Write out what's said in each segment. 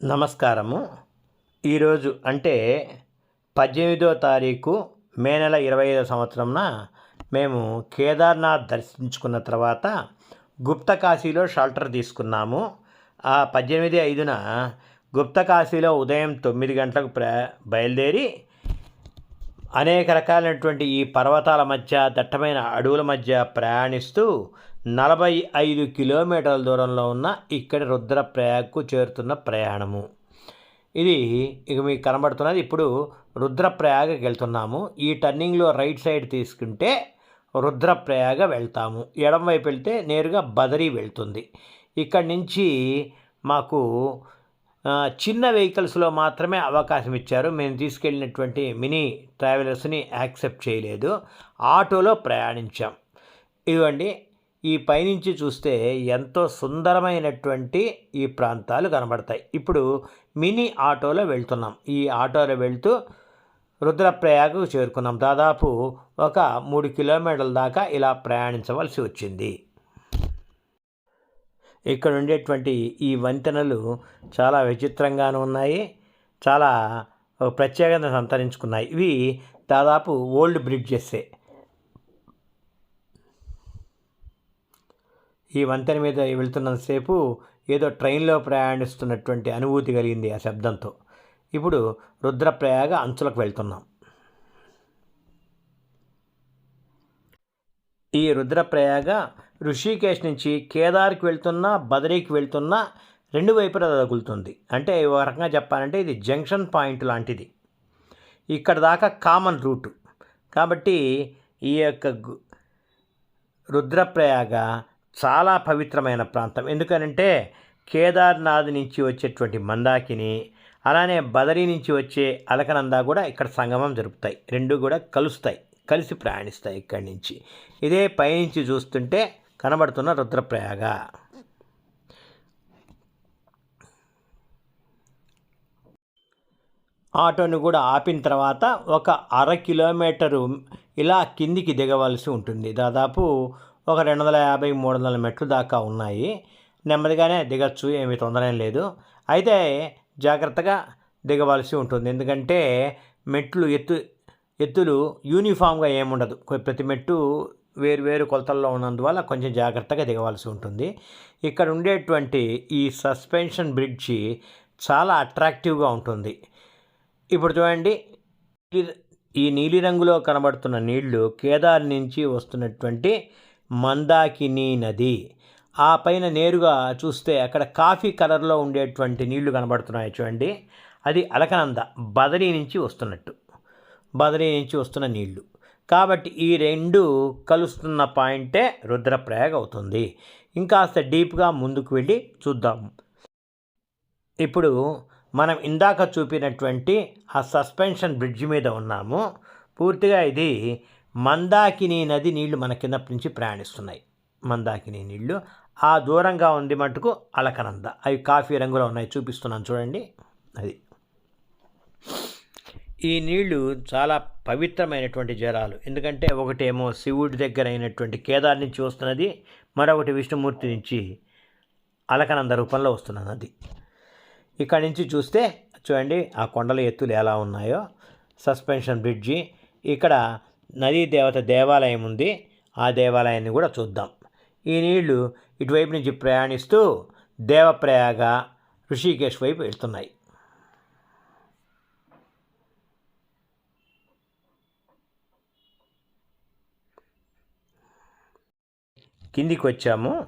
నమస్కారము. ఈరోజు అంటే పద్దెనిమిదో తారీఖు మే నెల ఇరవై ఐదో సంవత్సరంన మేము కేదార్నాథ్ దర్శించుకున్న తర్వాత గుప్తకాశీలో షెల్టర్ తీసుకున్నాము. ఆ పద్దెనిమిది ఐదున గుప్తకాశీలో ఉదయం తొమ్మిది గంటలకు ప్ర బయలుదేరి అనేక రకాలైనటువంటి ఈ పర్వతాల మధ్య దట్టమైన అడవుల మధ్య ప్రయాణిస్తూ నలభై ఐదు కిలోమీటర్ల దూరంలో ఉన్న ఇక్కడి రుద్రప్రయాగ్కు చేరుతున్న ప్రయాణము. ఇది ఇక మీకు కనబడుతున్నది. ఇప్పుడు రుద్రప్రయాగకి వెళ్తున్నాము. ఈ టర్నింగ్లో రైట్ సైడ్ తీసుకుంటే రుద్రప్రయాగ వెళ్తాము. ఎడం వైపు వెళ్తే నేరుగా బదరీ వెళ్తుంది. ఇక్కడి నుంచి మాకు చిన్న వెహికల్స్లో మాత్రమే అవకాశం ఇచ్చారు. మేము తీసుకెళ్ళినటువంటి మినీ ట్రావెలర్స్ని యాక్సెప్ట్ చేయలేదు. ఆటోలో ప్రయాణించాం. ఇదిగోండి ఈ పైనుంచి చూస్తే ఎంతో సుందరమైనటువంటి ఈ ప్రాంతాలు కనబడతాయి. ఇప్పుడు మినీ ఆటోలో వెళ్తున్నాం. ఈ ఆటోలో వెళ్తూ రుద్రప్రయాగకు చేరుకున్నాం. దాదాపు ఒక మూడు కిలోమీటర్ల దాకా ఇలా ప్రయాణించవలసి వచ్చింది. ఇక్కడ ఉండేటువంటి ఈ వంతెనలు చాలా విచిత్రంగాను ఉన్నాయి. చాలా ఒక ప్రత్యేకత సంతరించుకున్నాయి. ఇవి దాదాపు ఓల్డ్ బ్రిడ్జెస్సే. ఈ వంతెన మీద వెళ్తున్నంతసేపు ఏదో ట్రైన్లో ప్రయాణిస్తున్నటువంటి అనుభూతి కలిగింది ఆ శబ్దంతో. ఇప్పుడు రుద్రప్రయాగ అంచులకు వెళ్తున్నాం. ఈ రుద్రప్రయాగ ఋషికేశ్ నుంచి కేదార్కి వెళ్తున్నా బదరీకి వెళ్తున్నా రెండు వైపులా తగులుతుంది. అంటే ఒక రకంగా చెప్పాలంటే ఇది జంక్షన్ పాయింట్ లాంటిది. ఇక్కడ దాకా కామన్ రూటు. కాబట్టి ఈ యొక్క రుద్రప్రయాగ చాలా పవిత్రమైన ప్రాంతం. ఎందుకనంటే కేదార్నాథ్ నుంచి వచ్చేటువంటి మందాకిని అలానే బదరీ నుంచి వచ్చే అలకనంద కూడా ఇక్కడ సంగమం జరుపుతాయి. రెండు కూడా కలుస్తాయి కలిసి ప్రయాణిస్తాయి ఇక్కడి నుంచి. ఇదే పైనుంచి చూస్తుంటే కనబడుతున్న రుద్రప్రయాగ. ఆటోని కూడా ఆపిన తర్వాత ఒక అర కిలోమీటరు ఇలా కిందికి దిగవలసి ఉంటుంది. దాదాపు ఒక రెండు వందల యాభై మూడు వందల మెట్లు దాకా ఉన్నాయి. నెమ్మదిగానే దిగచ్చు ఏమీ తొందర లేదు. అయితే జాగ్రత్తగా దిగవలసి ఉంటుంది. ఎందుకంటే మెట్లు ఎత్తు ఎత్తులు యూనిఫామ్గా ఏముండదు. ప్రతి మెట్టు వేరు వేరు కొలతల్లో ఉన్నందువల్ల కొంచెం జాగ్రత్తగా దిగవలసి ఉంటుంది. ఇక్కడ ఉండేటువంటి ఈ సస్పెన్షన్ బ్రిడ్జి చాలా అట్రాక్టివ్గా ఉంటుంది. ఇప్పుడు చూడండి ఈ- ఈ నీలిరంగులో కనబడుతున్న నీళ్ళు కేదార్ నుంచి వస్తున్నటువంటి మందాకిని నది. ఆ పైన నేరుగా చూస్తే అక్కడ కాఫీ కలర్లో ఉండేటువంటి నీళ్ళు కనబడుతున్నాయి చూడండి. అది అలకనంద బదరీ నుంచి వస్తున్నట్టు. బదరీ నుంచి వస్తున్న నీళ్ళు. కాబట్టి ఈ రెండు కలుస్తున్న పాయింటే రుద్రప్రయాగ అవుతుంది. ఇంకాస్త డీప్గా ముందుకు వెళ్ళి చూద్దాం. ఇప్పుడు మనం ఇందాక చూపినటువంటి ఆ సస్పెన్షన్ బ్రిడ్జ్ మీద ఉన్నాము. పూర్తిగా ఇది మందాకిని నది నీళ్ళు మన కింద నుంచి ప్రయాణిస్తున్నాయి. మందాకిని నీళ్ళు ఆ దూరంగా ఉంది మటుకు అలకనంద. అవి కాఫీ రంగులో ఉన్నాయి. చూపిస్తున్నాను చూడండి. అది. ఈ నీళ్ళు చాలా పవిత్రమైనటువంటి జలాలు ఎందుకంటే ఒకటేమో శివుడి దగ్గర అయినటువంటి కేదార్ నుంచి వస్తున్నది. మరొకటి విష్ణుమూర్తి నుంచి అలకనంద రూపంలో వస్తున్న నది ఇక్కడ నుంచి చూస్తే చూడండి ఆ కొండల ఎత్తులు ఎలా ఉన్నాయో. Suspension bridge. ఇక్కడ నదీ దేవత దేవాలయం ఉంది. ఆ దేవాలయాన్ని కూడా చూద్దాం. ఈ నీళ్ళు ఇటువైపు నుంచి ప్రయాణిస్తూ దేవప్రయాగ ఋషికేశ్ వైపు వెళ్తున్నాయి. కిందికి వచ్చాము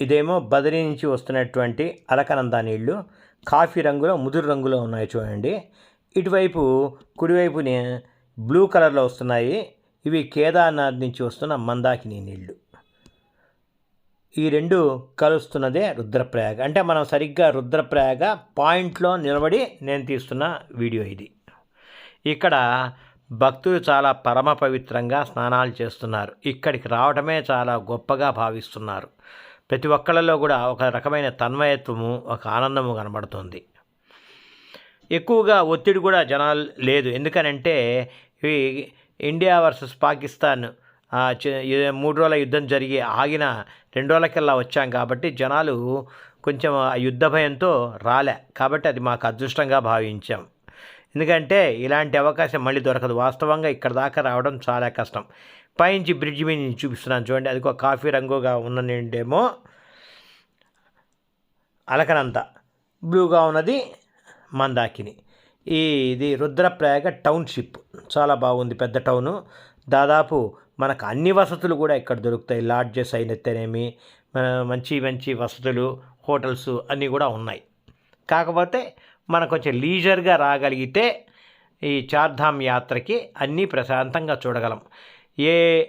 ఇదేమో బదరీ నుంచి వస్తున్నటువంటి అలకనంద నీళ్ళు. కాఫీ రంగులో ముదురు రంగులో ఉన్నాయి చూడండి. ఇటువైపు కుడివైపునే బ్లూ కలర్లో వస్తున్నాయి. ఇవి కేదార్నాథ్ నుంచి వస్తున్న మందాకిని నీళ్ళు. ఈ రెండు కలుస్తున్నదే రుద్రప్రయాగ. అంటే మనం సరిగ్గా రుద్రప్రయాగ పాయింట్లో నిలబడి నేను తీస్తున్న వీడియో ఇది. ఇక్కడ భక్తులు చాలా పరమ పవిత్రంగా స్నానాలు చేస్తున్నారు. ఇక్కడికి రావడమే చాలా గొప్పగా భావిస్తున్నారు. ప్రతి ఒక్కళ్ళలో కూడా ఒక రకమైన తన్మయత్వము ఒక ఆనందము కనబడుతుంది. ఎక్కువగా ఒత్తిడి కూడా జనాలు లేదు. ఎందుకనంటే ఇవి ఇండియా వర్సెస్ పాకిస్తాన్ మూడు రోజుల యుద్ధం జరిగి ఆగిన రెండు రోజులకెల్లా వచ్చాం కాబట్టి జనాలు కొంచెం ఆ యుద్ధ భయంతో రాలే కాబట్టి అది మాకు అదృష్టంగా భావించాం. ఎందుకంటే ఇలాంటి అవకాశం మళ్ళీ దొరకదు. వాస్తవంగా ఇక్కడ దాకా రావడం చాలా కష్టం. పైనుంచి బ్రిడ్జ్ మీద నేను చూపిస్తున్నాను చూడండి. అది ఒక కాఫీ రంగుగా ఉన్నదేమో అలకనంత. బ్లూగా ఉన్నది మందాకిని. ఈ ఇది రుద్రప్రయాగ టౌన్షిప్. చాలా బాగుంది పెద్ద టౌను. దాదాపు మనకు అన్ని వసతులు కూడా ఇక్కడ దొరుకుతాయి. లాడ్జెస్ అయినతేనేమి మంచి మంచి వసతులు హోటల్స్ అన్నీ కూడా ఉన్నాయి. కాకపోతే మనం కొంచెం లీజర్గా రాగలిగితే ఈ చార్ధామ్ యాత్రకి అన్నీ ప్రశాంతంగా చూడగలం. ఏ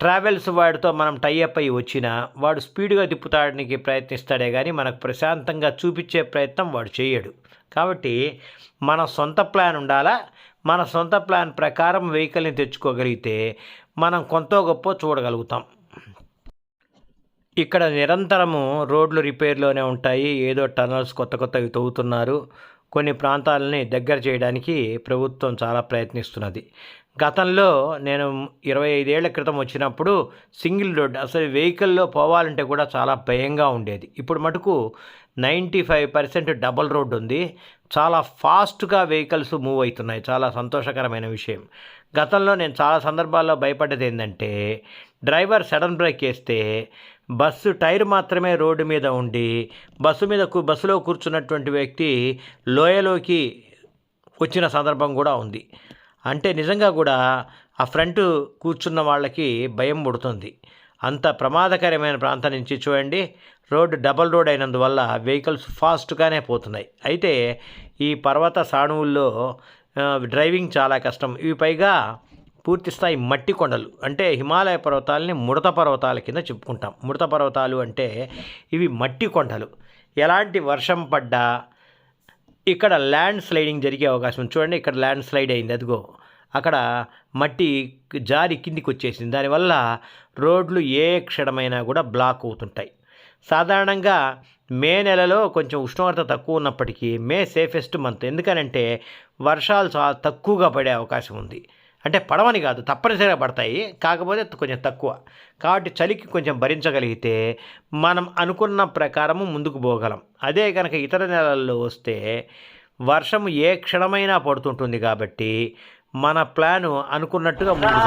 ట్రావెల్స్ వాడితో మనం టైఅప్ అయ్యి వచ్చినా వాడు స్పీడ్గా తిప్పుతాడానికి ప్రయత్నిస్తాడే కానీ మనకు ప్రశాంతంగా చూపించే ప్రయత్నం వాడు చేయడు. కాబట్టి మన సొంత ప్లాన్ ఉండాలా? మన సొంత ప్లాన్ ప్రకారం వెహికల్ని తెచ్చుకోగలిగితే మనం కొంత గొప్ప చూడగలుగుతాం. ఇక్కడ నిరంతరము రోడ్లు రిపేర్లోనే ఉంటాయి. ఏదో టనల్స్ కొత్త కొత్తవి తవ్వుతున్నారు. కొన్ని ప్రాంతాలని దగ్గర చేయడానికి ప్రభుత్వం చాలా ప్రయత్నిస్తున్నది. గతంలో నేను ఇరవై ఐదేళ్ళ క్రితం వచ్చినప్పుడు సింగిల్ రోడ్ అసలు వెహికల్లో పోవాలంటే కూడా చాలా భయంగా ఉండేది. ఇప్పుడు మటుకు ninety five percent double road ఉంది. చాలా ఫాస్ట్గా వెహికల్స్ మూవ్ అవుతున్నాయి. చాలా సంతోషకరమైన విషయం. గతంలో నేను చాలా సందర్భాల్లో భయపడ్డది ఏంటంటే డ్రైవర్ సడన్ బ్రేక్ వేస్తే బస్సు టైర్ మాత్రమే రోడ్డు మీద ఉండి బస్సు మీద బస్సులో కూర్చున్నటువంటి వ్యక్తి లోయలోకి వచ్చిన సందర్భం కూడా ఉంది. అంటే నిజంగా కూడా ఆ ఫ్రంట్ కూర్చున్న వాళ్ళకి భయం పుడుతుంది. అంత ప్రమాదకరమైన ప్రాంతం నుంచి చూడండి. రోడ్డు డబల్ రోడ్ అయినందువల్ల వెహికల్స్ ఫాస్ట్గానే పోతున్నాయి. అయితే ఈ పర్వత సాణువుల్లో డ్రైవింగ్ చాలా కష్టం. ఇవి పైగా పూర్తి స్థాయి మట్టి కొండలు. అంటే హిమాలయ పర్వతాలని ముడత పర్వతాల కింద చెప్పుకుంటాం. ముడత పర్వతాలు అంటే ఇవి మట్టి కొండలు. ఎలాంటి వర్షం పడ్డా ఇక్కడ ల్యాండ్ స్లైడింగ్ జరిగే అవకాశం ఉంది. చూడండి ఇక్కడ ల్యాండ్ స్లైడ్ అయింది. అదిగో అక్కడ మట్టి జారి కిందికి వచ్చేసింది. దానివల్ల రోడ్లు ఏ క్షణమైనా కూడా బ్లాక్ అవుతుంటాయి. సాధారణంగా మే నెలలో కొంచెం ఉష్ణోగ్రత తక్కువ ఉన్నప్పటికీ మే సేఫెస్ట్ మంత్. ఎందుకనంటే వర్షాలు చాలా తక్కువగా పడే అవకాశం ఉంది. అంటే పడవని కాదు తప్పనిసరిగా పడతాయి. కాకపోతే కొంచెం తక్కువ. కాబట్టి చలికి కొంచెం భరించగలిగితే మనం అనుకున్న ప్రకారము ముందుకు పోగలం. అదే కనుక ఇతర నెలల్లో వస్తే వర్షం ఏ క్షణమైనా పడుతుంటుంది కాబట్టి మన ప్లాను అనుకున్నట్టుగా ముందుకు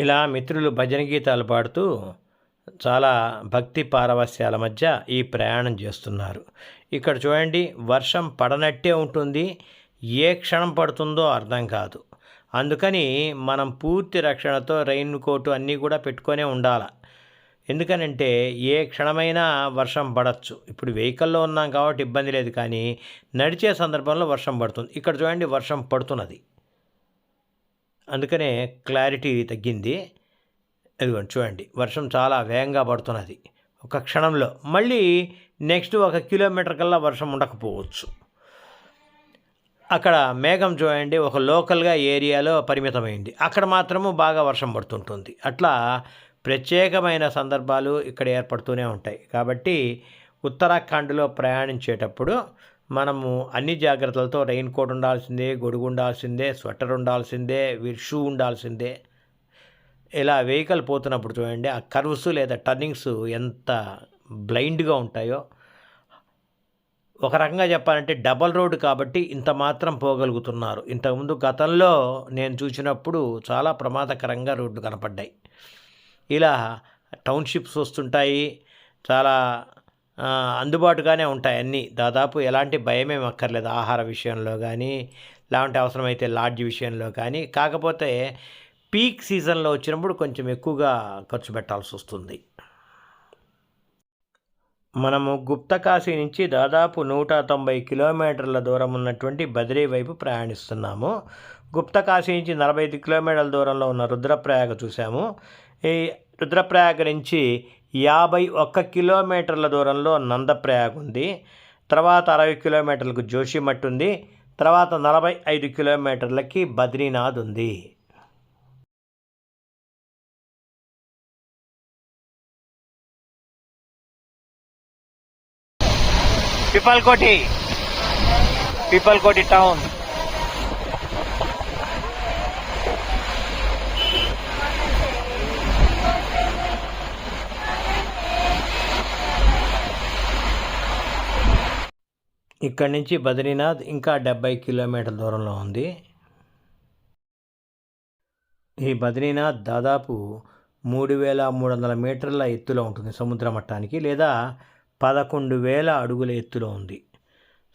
ఇలా మిత్రులు భజన గీతాలు పాడుతూ చాలా భక్తి పారవస్యాల మధ్య ఈ ప్రయాణం చేస్తున్నారు. ఇక్కడ చూడండి వర్షం పడనట్టే ఉంటుంది ఏ క్షణం పడుతుందో అర్థం కాదు. అందుకని మనం పూర్తి రక్షణతో రెయిన్ కోటు అన్నీ కూడా పెట్టుకొనే ఉండాలి. ఎందుకనంటే ఏ క్షణమైనా వర్షం పడచ్చు. ఇప్పుడు వెహికల్లో ఉన్నాం కాబట్టి ఇబ్బంది లేదు కానీ నడిచే సందర్భంలో వర్షం పడుతుంది. ఇక్కడ చూడండి వర్షం పడుతున్నది. అందుకనే క్లారిటీ తగ్గింది. ఇదిగోండి చూడండి వర్షం చాలా వేగంగా పడుతున్నది. ఒక క్షణంలో మళ్ళీ నెక్స్ట్ ఒక కిలోమీటర్ కల్లా వర్షం ఉండకపోవచ్చు. అక్కడ మేఘం చూడండి ఒక లోకల్గా ఏరియాలో పరిమితమైంది. అక్కడ మాత్రము బాగా వర్షం పడుతుంటుంది. అట్లా ప్రత్యేకమైన సందర్భాలు ఇక్కడ ఏర్పడుతూనే ఉంటాయి. కాబట్టి ఉత్తరాఖండ్లో ప్రయాణించేటప్పుడు మనము అన్ని జాగ్రత్తలతో రెయిన్ కోట్ ఉండాల్సిందే గొడుగు ఉండాల్సిందే స్వెటర్ ఉండాల్సిందే షూ ఉండాల్సిందే. ఇలా వెహికల్ పోతున్నప్పుడు చూడండి ఆ కర్వ్స్ లేదా టర్నింగ్స్ ఎంత బ్లైండ్గా ఉంటాయో. ఒక రకంగా చెప్పాలంటే డబల్ రోడ్ కాబట్టి ఇంత మాత్రం పోగలుగుతున్నారు. ఇంతకుముందు గతంలో నేను చూసినప్పుడు చాలా ప్రమాదకరంగా రోడ్లు కనపడ్డాయి. ఇలా టౌన్షిప్స్ వస్తుంటాయి చాలా అందుబాటుగానే ఉంటాయి అన్నీ. దాదాపు ఎలాంటి భయమేం అక్కర్లేదు ఆహార విషయంలో కానీ లేదంటే అవసరమైతే లాడ్జ్ విషయంలో కానీ కాకపోతే పీక్ సీజన్లో వచ్చినప్పుడు కొంచెం ఎక్కువగా ఖర్చు పెట్టాల్సి వస్తుంది. మనము గుప్తకాశీ నుంచి దాదాపు నూట తొంభై కిలోమీటర్ల దూరం ఉన్నటువంటి బద్రీ వైపు ప్రయాణిస్తున్నాము. గుప్తకాశీ నుంచి నలభై ఐదు కిలోమీటర్ల దూరంలో ఉన్న రుద్రప్రయాగ చూసాము ఈ రుద్రప్రయాగ నుంచి యాభై ఒక్క కిలోమీటర్ల దూరంలో నందప్రయాగ్ ఉంది. తర్వాత అరవై కిలోమీటర్లకు జోషిమఠ్ ఉంది. తర్వాత నలభై ఐదు కిలోమీటర్లకి బద్రీనాథ్ ఉంది. పిపల్కోటి పిపల్కోటి టౌన్ ఇక్కడి నుంచి బద్రీనాథ్ ఇంకా డెబ్బై కిలోమీటర్ల దూరంలో ఉంది. ఈ బద్రీనాథ్ దాదాపు మూడు వేల మూడు వందల మీటర్ల ఎత్తులో ఉంటుంది సముద్ర మట్టానికి లేదా పదకొండు వేల అడుగుల ఎత్తులో ఉంది.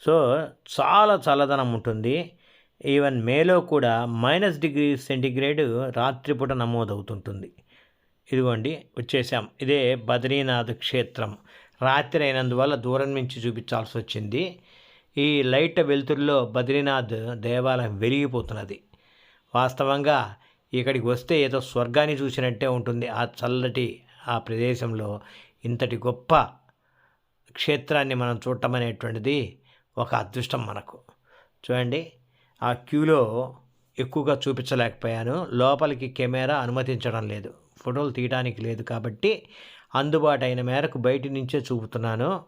సో చాలా చల్లదనం ఉంటుంది. ఈవెన్ మేలో కూడా మైనస్ డిగ్రీ సెంటిగ్రేడ్ రాత్రిపూట నమోదవుతుంటుంది. ఇదిగోండి వచ్చేసాం. ఇదే బద్రీనాథ్ క్షేత్రం. రాత్రి అయినందువల్ల దూరం నుంచి చూపించాల్సి వచ్చింది. ఈ లైట్ వెలుతురులో బద్రీనాథ్ దేవాలయం వెలిగిపోతున్నది. వాస్తవంగా ఇక్కడికి వస్తే ఏదో స్వర్గాన్ని చూసినట్టే ఉంటుంది. ఆ చల్లటి ఆ ప్రదేశంలో ఇంతటి గొప్ప క్షేత్రాన్ని మనం చూడటం అనేటువంటిది ఒక అదృష్టం మనకు. చూడండి ఆ క్యూలో ఎక్కువగా చూపించలేకపోయాను. లోపలికి కెమెరా అనుమతించడం లేదు. ఫోటోలు తీయడానికి లేదు కాబట్టి అందుబాటు అయిన మేరకు బయట నుంచే చూపుతున్నాను.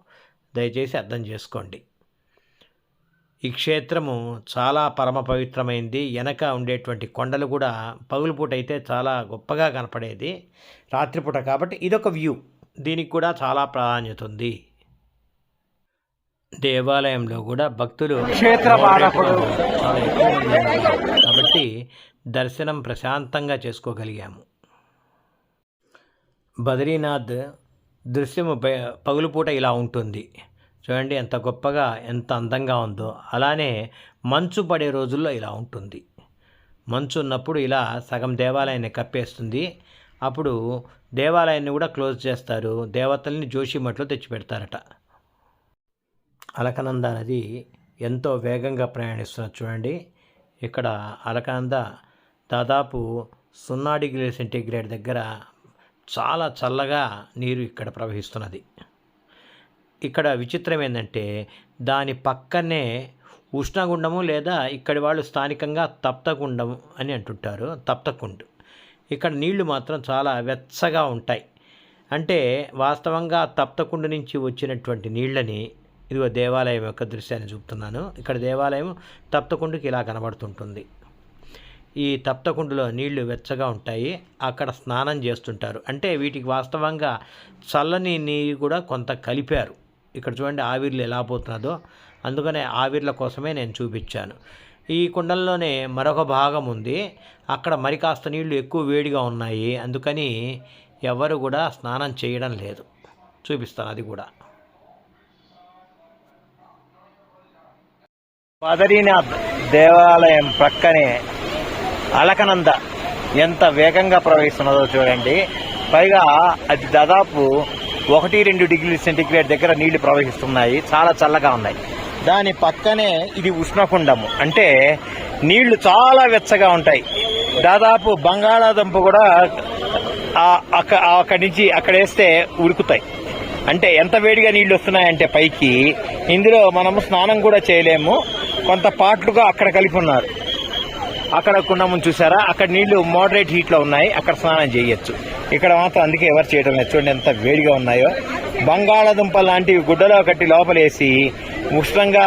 దయచేసి అర్థం చేసుకోండి. ఈ క్షేత్రము చాలా పరమ పవిత్రమైంది. వెనక ఉండేటువంటి కొండలు కూడా పగులుపూట అయితే చాలా గొప్పగా కనపడేది. రాత్రిపూట కాబట్టి ఇదొక వ్యూ. దీనికి కూడా చాలా ప్రాధాన్యత ఉంది. దేవాలయంలో కూడా భక్తులు క్షేత్ర. కాబట్టి దర్శనం ప్రశాంతంగా చేసుకోగలిగాము. బద్రీనాథ్ దృశ్యము పగులుపూట ఇలా ఉంటుంది. చూడండి ఎంత గొప్పగా ఎంత అందంగా ఉందో. అలానే మంచు పడే రోజుల్లో ఇలా ఉంటుంది. మంచు ఉన్నప్పుడు ఇలా సగం దేవాలయాన్ని కప్పేస్తుంది. అప్పుడు దేవాలయాన్ని కూడా క్లోజ్ చేస్తారు. దేవతల్ని జోషిమట్లో తెచ్చిపెడతారట. అలకనంద నది ఎంతో వేగంగా ప్రయాణిస్తున్నది చూడండి. ఇక్కడ అలకనంద దాదాపు సున్నా డిగ్రీ సెంటీగ్రేడ్ దగ్గర చాలా చల్లగా నీరు ఇక్కడ ప్రవహిస్తున్నది. ఇక్కడ విచిత్రం ఏంటంటే దాని పక్కనే ఉష్ణగుండము లేదా ఇక్కడి వాళ్ళు స్థానికంగా తప్తగుండం అని అంటుంటారు తప్తకుండు. ఇక్కడ నీళ్ళు మాత్రం చాలా వెచ్చగా ఉంటాయి. అంటే వాస్తవంగా తప్తకుండు నుంచి వచ్చినటువంటి నీళ్ళని ఇదిగో దేవాలయం యొక్క దృశ్యాన్ని చూపుతున్నాను. ఇక్కడ దేవాలయం తప్తకుండుకి ఇలా కనబడుతుంటుంది. ఈ తప్తకుండులో నీళ్ళు వెచ్చగా ఉంటాయి. అక్కడ స్నానం చేస్తుంటారు. అంటే వీటికి వాస్తవంగా చల్లని నీరు కూడా కొంత కలిపారు. ఇక్కడ చూడండి ఆవిర్లు ఎలా పోతున్నదో అందుకనే ఆవిర్ల కోసమే నేను చూపించాను. ఈ కుండల్లోనే మరొక భాగం ఉంది. అక్కడ మరి కాస్త నీళ్ళు ఎక్కువ వేడిగా ఉన్నాయి. అందుకని ఎవరు కూడా స్నానం చేయడం లేదు. చూపిస్తాను అది కూడా. బదరీనాథ్ దేవాలయం ప్రక్కనే అలకనంద ఎంత వేగంగా ప్రవహిస్తున్నదో చూడండి. పైగా అది దాదాపు ఒకటి రెండు డిగ్రీ సెంటిగ్రేడ్ దగ్గర నీళ్ళు ప్రవహిస్తున్నాయి. చాలా చల్లగా ఉన్నాయి. దాని పక్కనే ఇది ఉష్ణకుండము. అంటే నీళ్ళు చాలా వెచ్చగా ఉంటాయి. దాదాపు బంగాళాదుంప కూడా అక్కడ అక్కడి నుంచి అక్కడ వేస్తే ఉడుకుతాయి. అంటే ఎంత వేడిగా నీళ్ళు వస్తున్నాయంటే పైకి ఇందులో మనము స్నానం కూడా చేయలేము. కొంత పాటలుగా అక్కడ కలిపి ఉన్నారు. అక్కడ కుండమును చూసారా? అక్కడ నీళ్ళు మోడరేట్ హీట్లో ఉన్నాయి. అక్కడ స్నానం చేయొచ్చు. ఇక్కడ మాత్రం అందుకే ఎవరు చేయడం లేదు. చూడండి ఎంత వేడిగా ఉన్నాయో. బంగాళాదుంప లాంటివి గుడ్డలో కట్టి లోపలేసి ఉష్ణంగా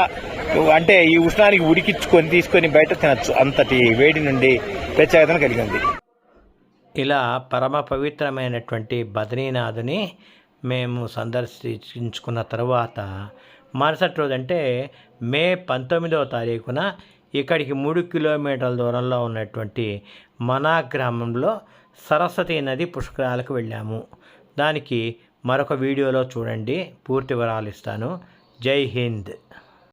అంటే ఈ ఉష్ణానికి ఉడికించుకొని తీసుకొని బయట తినచ్చు. అంతటి వేడి నుండి ప్రత్యేకతను కలిగింది ఇలా పరమ పవిత్రమైనటువంటి బద్రీనాథుని మేము సందర్శించుకున్న తర్వాత మరుసటి రోజు అంటే మే పంతొమ్మిదవ తారీఖున ఇక్కడికి మూడు కిలోమీటర్ల దూరంలో ఉన్నటువంటి మనా గ్రామంలో సరస్వతి నది పుష్కరాలకు వెళ్ళాము. దానికి మరొక వీడియోలో చూడండి. పూర్తి వివరాలు ఇస్తాను. జై హింద్.